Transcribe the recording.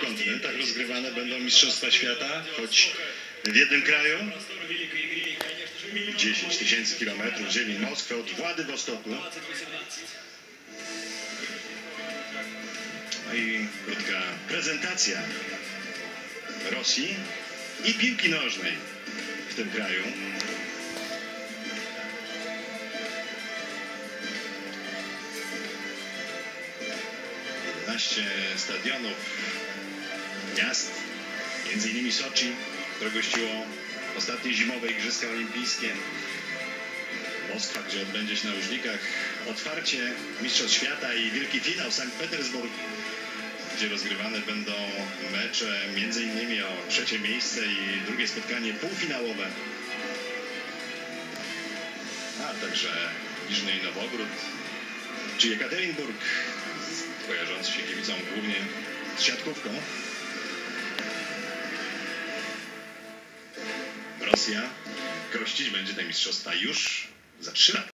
kontynentach rozgrywane będą Mistrzostwa Świata, choć w jednym kraju 10 tysięcy kilometrów dzieli Moskwę od Władywostoku. No i krótka prezentacja Rosji i piłki nożnej w tym kraju. Stadionów miast, innymi Soczi, które gościło ostatnie zimowe Igrzyska Olimpijskie. Moskwa, gdzie odbędzie się na Łużnikach otwarcie Mistrzostw Świata i wielki finał Sankt Petersburg, gdzie rozgrywane będą mecze między innymi o trzecie miejsce i drugie spotkanie półfinałowe. A także Niżny Nowogród czy Jekaterinburg, kojarzący się kibicom głównie z siatkówką. Rosja gościć będzie te mistrzostwa już za trzy lata.